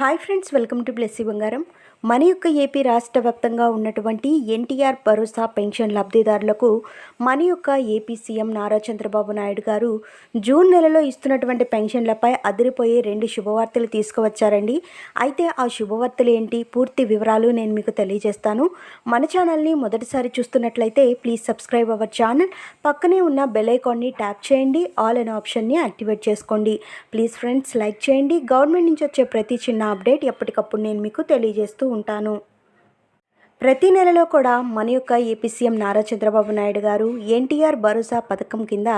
Hi friends welcome to Blessy Bangaram. మన యొక్క AP రాష్ట్ర వ్యాప్తంగా ఉన్నటువంటి ఎన్టీఆర్ భరోసా పెన్షన్ లబ్ధిదారులకు మన యొక్క AP CM Nara Chandrababu Naidu garu June నెలలో ఇస్తున్నటువంటి పెన్షన్లపై అదిరిపోయే రెండు శుభవార్తలు తీసుకువచ్చారండి. అయితే ఆ శుభవార్తలు ఏంటి? పూర్తి వివరాలు నేను మీకు తెలియజేస్తాను. మన ఛానల్ని మొదటిసారి చూస్తున్నట్లయితే ప్లీజ్ సబ్స్క్రైబ్ అవర్ ఛానల్. పక్కనే ఉన్న బెల్ ఐకాన్ని ట్యాప్ చేయండి. ఆల్ అనే ఆప్షన్ని యాక్టివేట్ చేసుకోండి. ప్లీజ్ ఫ్రెండ్స్ లైక్ చేయండి. గవర్నమెంట్ నుంచి వచ్చే ప్రతి చిన్న అప్డేట్ ఎప్పటికప్పుడు నేను మీకు తెలియజేస్తూ ఉంటాను. ప్రతి నెలలో కూడా మన యొక్క AP CM Nara Chandrababu Naidu garu NTR Bharosa పథకం కింద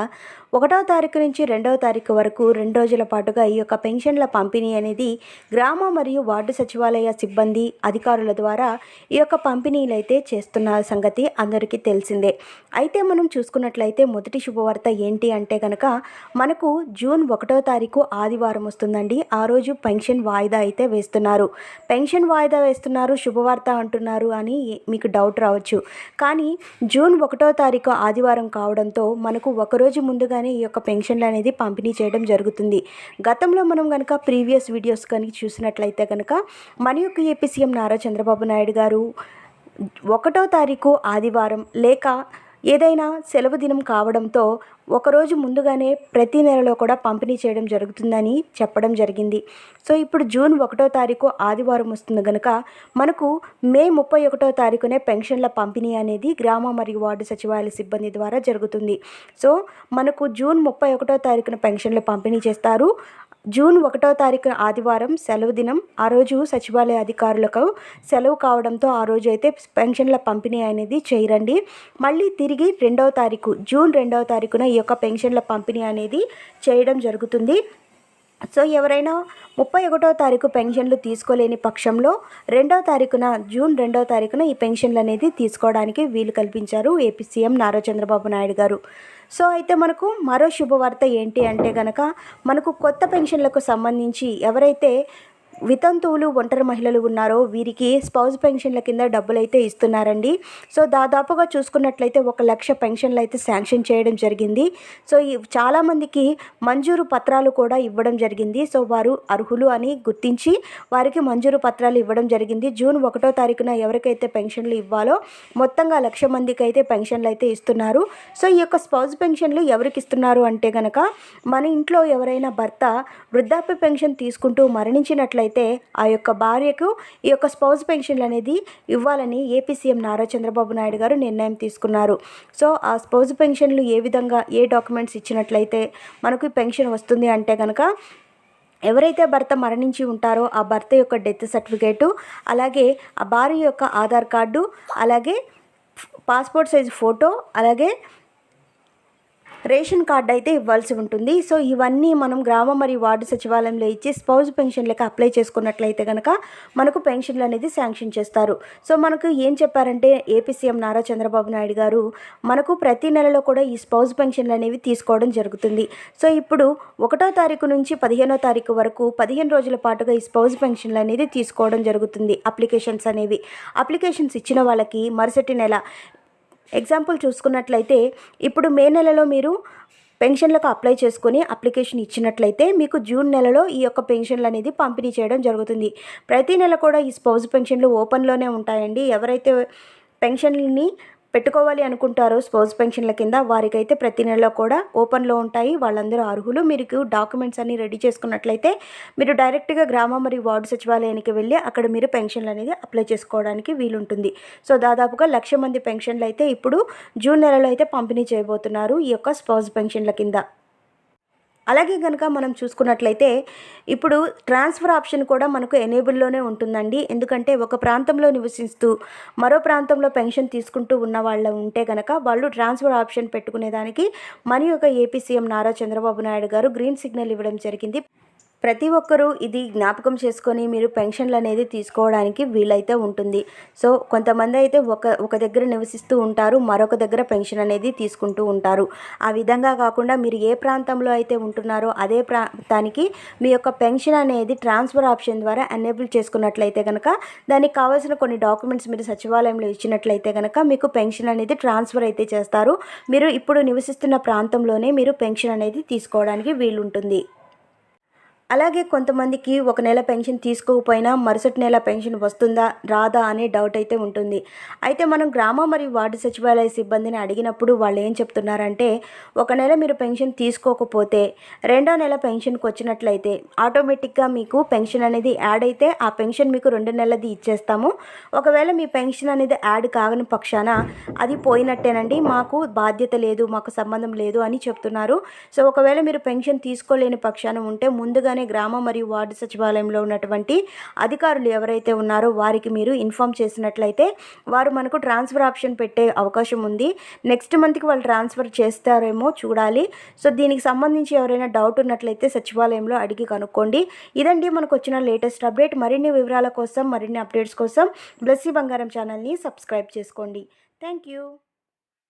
ఒకటో తారీఖు నుంచి రెండవ తారీఖు వరకు రెండు రోజుల పాటుగా ఈ యొక్క పెన్షన్ల పంపిణీ అనేది గ్రామ మరియు వార్డు సచివాలయ సిబ్బంది అధికారుల ద్వారా ఈ యొక్క పంపిణీలు అయితే చేస్తున్న సంగతి అందరికీ తెలిసిందే. అయితే మనం చూసుకున్నట్లయితే మొదటి శుభవార్త ఏంటి అంటే కనుక మనకు జూన్ ఒకటో తారీఖు ఆదివారం వస్తుందండి. ఆ రోజు పెన్షన్ వాయిదా అయితే వేస్తున్నారు. పెన్షన్ వాయిదా వేస్తున్నారు శుభవార్త అంటున్నారు అని మీకు డౌట్ రావచ్చు. కానీ జూన్ ఒకటో తారీఖు ఆదివారం కావడంతో మనకు ఒకరోజు ముందుగానే ఈ యొక్క పెన్షన్లు అనేది పంపిణీ చేయడం జరుగుతుంది. గతంలో మనం కనుక ప్రీవియస్ వీడియోస్ కనుక చూసినట్లయితే కనుక మన యొక్క ఏపీ సీఎం నారా చంద్రబాబు నాయుడు గారు ఒకటో తారీఖు ఆదివారం లేక ఏదైనా సెలవు దినం కావడంతో ఒకరోజు ముందుగానే ప్రతి నెలలో కూడా పంపిణీ చేయడం జరుగుతుందని చెప్పడం జరిగింది. సో ఇప్పుడు జూన్ ఒకటో తారీఖు ఆదివారం వస్తుంది కనుక మనకు మే ముప్పై ఒకటో తారీఖునే పెన్షన్ల పంపిణీ అనేది గ్రామ మరియు వార్డు సచివాలయ సిబ్బంది ద్వారా జరుగుతుంది. సో మనకు జూన్ ముప్పై ఒకటో తారీఖున పెన్షన్లు పంపిణీ చేస్తారు. జూన్ ఒకటో తారీఖు ఆదివారం సెలవు దినం. ఆ రోజు సచివాలయ అధికారులకు సెలవు కావడంతో ఆ రోజు అయితే పెన్షన్ల పంపిణీ అనేది చేయరండి. మళ్ళీ తిరిగి రెండవ తారీఖు జూన్ రెండవ తారీఖున ఈ యొక్క పెన్షన్ల పంపిణీ అనేది చేయడం జరుగుతుంది. సో ఎవరైనా ముప్పై ఒకటో తారీఖు పెన్షన్లు తీసుకోలేని పక్షంలో రెండో తారీఖున జూన్ రెండో తారీఖున ఈ పెన్షన్లు అనేది తీసుకోవడానికి వీలు కల్పించారు AP CM Nara Chandrababu Naidu garu. So అయితే మనకు మరో శుభవార్త ఏంటి అంటే కనుక మనకు కొత్త పెన్షన్లకు సంబంధించి ఎవరైతే వితంతువులు ఒంటరి మహిళలు ఉన్నారో వీరికి స్పౌజ్ పెన్షన్ల కింద డబ్బులు అయితే ఇస్తున్నారండి. సో దాదాపుగా చూసుకున్నట్లయితే ఒక లక్ష పెన్షన్లు అయితే శాంక్షన్ చేయడం జరిగింది. సో ఈ చాలామందికి మంజూరు పత్రాలు కూడా ఇవ్వడం జరిగింది. సో వారు అర్హులు అని గుర్తించి వారికి మంజూరు పత్రాలు ఇవ్వడం జరిగింది. జూన్ ఒకటో తారీఖున ఎవరికైతే పెన్షన్లు ఇవ్వాలో మొత్తంగా లక్ష మందికి అయితే పెన్షన్లు అయితే ఇస్తున్నారు. సో ఈ యొక్క స్పౌజ్ పెన్షన్లు ఎవరికి ఇస్తున్నారు అంటే కనుక మన ఇంట్లో ఎవరైనా భర్త వృద్ధాప్య పెన్షన్ తీసుకుంటూ మరణించినట్లయితే అయితే ఆ యొక్క భార్యకు ఈ యొక్క స్పౌజ్ పెన్షన్లు అనేది ఇవ్వాలని ఏపీ సీఎం నారా చంద్రబాబు నాయుడు గారు నిర్ణయం తీసుకున్నారు. సో ఆ స్పౌజ్ పెన్షన్లు ఏ విధంగా ఏ డాక్యుమెంట్స్ ఇచ్చినట్లయితే మనకు పెన్షన్ వస్తుంది అంటే కనుక ఎవరైతే భర్త మరణించి ఉంటారో ఆ భర్త యొక్క డెత్ సర్టిఫికేటు అలాగే ఆ భార్య యొక్క ఆధార్ కార్డు అలాగే పాస్పోర్ట్ సైజ్ ఫోటో అలాగే రేషన్ కార్డు అయితే ఇవ్వాల్సి ఉంటుంది. సో ఇవన్నీ మనం గ్రామ మరియు వార్డు సచివాలయంలో ఇచ్చి స్పౌజ్ పెన్షన్లకు అప్లై చేసుకున్నట్లయితే కనుక మనకు పెన్షన్లు అనేది శాంక్షన్ చేస్తారు. సో మనకు ఏం చెప్పారంటే ఏపీ సీఎం నారా చంద్రబాబు నాయుడు గారు మనకు ప్రతి నెలలో కూడా ఈ స్పౌజ్ పెన్షన్లు అనేవి తీసుకోవడం జరుగుతుంది. సో ఇప్పుడు ఒకటో తారీఖు నుంచి పదిహేనో తారీఖు వరకు పదిహేను రోజుల పాటుగా ఈ స్పౌజ్ పెన్షన్లు అనేది తీసుకోవడం జరుగుతుంది. అప్లికేషన్స్ అనేవి. అప్లికేషన్స్ ఇచ్చిన వాళ్ళకి మరుసటి నెల ఎగ్జాంపుల్ చూసుకున్నట్లయితే ఇప్పుడు మే నెలలో మీరు పెన్షన్లకు అప్లై చేసుకుని అప్లికేషన్ ఇచ్చినట్లయితే మీకు జూన్ నెలలో ఈ యొక్క పెన్షన్లు అనేది పంపిణీ చేయడం జరుగుతుంది. ప్రతి నెల కూడా ఈ స్పౌజ్ పెన్షన్లు ఓపెన్లోనే ఉంటాయండి. ఎవరైతే పెన్షన్ని పెట్టుకోవాలి అనుకుంటారో స్పోర్ట్స్ పెన్షన్ల కింద వారికైతే ప్రతి నెలలో కూడా ఓపెన్లో ఉంటాయి. వాళ్ళందరూ అర్హులు. మీకు డాక్యుమెంట్స్ అన్ని రెడీ చేసుకున్నట్లయితే మీరు డైరెక్ట్గా గ్రామ మరియు వార్డు సచివాలయానికి వెళ్ళి అక్కడ మీరు పెన్షన్లు అనేది అప్లై చేసుకోవడానికి వీలుంటుంది. సో దాదాపుగా లక్ష మంది పెన్షన్లు అయితే ఇప్పుడు జూన్ నెలలో అయితే పంపిణీ చేయబోతున్నారు ఈ యొక్క స్పోర్ట్స్ పెన్షన్ల కింద. అలాగే కనుక మనం చూసుకున్నట్లయితే ఇప్పుడు ట్రాన్స్ఫర్ ఆప్షన్ కూడా మనకు ఎనేబుల్లోనే ఉంటుందండి. ఎందుకంటే ఒక ప్రాంతంలో నివసిస్తూ మరో ప్రాంతంలో పెన్షన్ తీసుకుంటూ ఉన్న వాళ్ళు ఉంటే కనుక వాళ్ళు ట్రాన్స్ఫర్ ఆప్షన్ పెట్టుకునేదానికి మన యొక్క AP CM Nara Chandrababu Naidu garu green signal ఇవ్వడం జరిగింది. ప్రతి ఒక్కరూ ఇది జ్ఞాపకం చేసుకొని మీరు పెన్షన్లు అనేది తీసుకోవడానికి వీలైతే ఉంటుంది. సో కొంతమంది అయితే ఒక ఒక దగ్గర నివసిస్తూ ఉంటారు మరొక దగ్గర పెన్షన్ అనేది తీసుకుంటూ ఉంటారు. ఆ విధంగా కాకుండా మీరు ఏ ప్రాంతంలో అయితే ఉంటున్నారో అదే ప్రాంతానికి మీ యొక్క పెన్షన్ అనేది ట్రాన్స్ఫర్ ఆప్షన్ ద్వారా ఎనేబుల్ చేసుకున్నట్లయితే కనుక దానికి కావాల్సిన కొన్ని డాక్యుమెంట్స్ మీరు సచివాలయంలో ఇచ్చినట్లయితే కనుక మీకు పెన్షన్ అనేది ట్రాన్స్ఫర్ అయితే చేస్తారు. మీరు ఇప్పుడు నివసిస్తున్న ప్రాంతంలోనే మీరు పెన్షన్ అనేది తీసుకోవడానికి వీలుంటుంది. అలాగే కొంతమందికి ఒక నెల పెన్షన్ తీసుకోకపోయినా మరుసటి నెల పెన్షన్ వస్తుందా రాదా అనే డౌట్ అయితే ఉంటుంది. అయితే మనం గ్రామ మరియు వార్డు సచివాలయ సిబ్బందిని అడిగినప్పుడు వాళ్ళు ఏం చెప్తున్నారంటే ఒక నెల మీరు పెన్షన్ తీసుకోకపోతే రెండో నెల పెన్షన్కి వచ్చినట్లయితే ఆటోమేటిక్గా మీకు పెన్షన్ అనేది యాడ్ అయితే ఆ పెన్షన్ మీకు రెండు నెలలది ఇచ్చేస్తాము. ఒకవేళ మీ పెన్షన్ అనేది యాడ్ కాగని పక్షాన అది పోయినట్టేనండి మాకు బాధ్యత లేదు మాకు సంబంధం లేదు అని చెప్తున్నారు. సో ఒకవేళ మీరు పెన్షన్ తీసుకోలేని పక్షాన ఉంటే ముందుగానే గ్రామ మరియు వార్డు సచివాలయంలో ఉన్నటువంటి అధికారులు ఎవరైతే ఉన్నారో వారికి మీరు ఇన్ఫామ్ చేసినట్లయితే వారు మనకు ట్రాన్స్ఫర్ ఆప్షన్ పెట్టే అవకాశం ఉంది. నెక్స్ట్ మంత్కి వాళ్ళు ట్రాన్స్ఫర్ చేస్తారేమో చూడాలి. సో దీనికి సంబంధించి ఎవరైనా డౌట్ ఉన్నట్లయితే సచివాలయంలో అడిగి కనుక్కోండి. ఇదండి మనకు వచ్చిన లేటెస్ట్ అప్డేట్. మరిన్ని వివరాల కోసం మరిన్ని అప్డేట్స్ కోసం బ్లెస్సీ బంగారం ఛానల్ని సబ్స్క్రైబ్ చేసుకోండి. Thank you.